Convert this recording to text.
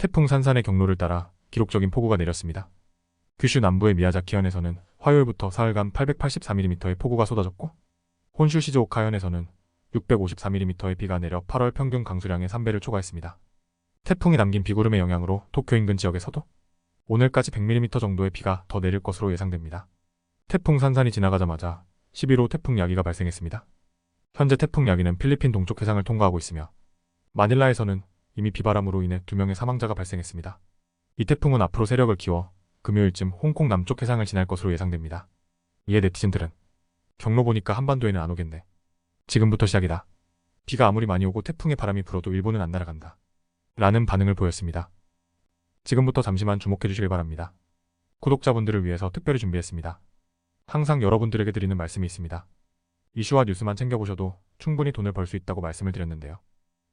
태풍 산산의 경로를 따라 기록적인 폭우가 내렸습니다. 규슈 남부의 미야자키현에서는 화요일부터 사흘간 884mm의 폭우가 쏟아졌고 혼슈 시즈오카현에서는 654mm의 비가 내려 8월 평균 강수량의 3배를 초과했습니다. 태풍이 남긴 비구름의 영향으로 도쿄 인근 지역에서도 오늘까지 100mm 정도의 비가 더 내릴 것으로 예상됩니다. 태풍 산산이 지나가자마자 11호 태풍 야기가 발생했습니다. 현재 태풍 야기는 필리핀 동쪽 해상을 통과하고 있으며 마닐라에서는 이미 비바람으로 인해 두 명의 사망자가 발생했습니다. 이 태풍은 앞으로 세력을 키워 금요일쯤 홍콩 남쪽 해상을 지날 것으로 예상됩니다. 이에 네티즌들은 경로 보니까 한반도에는 안 오겠네. 지금부터 시작이다. 비가 아무리 많이 오고 태풍의 바람이 불어도 일본은 안 날아간다. 라는 반응을 보였습니다. 지금부터 잠시만 주목해 주시길 바랍니다. 구독자분들을 위해서 특별히 준비했습니다. 항상 여러분들에게 드리는 말씀이 있습니다. 이슈와 뉴스만 챙겨보셔도 충분히 돈을 벌 수 있다고 말씀을 드렸는데요.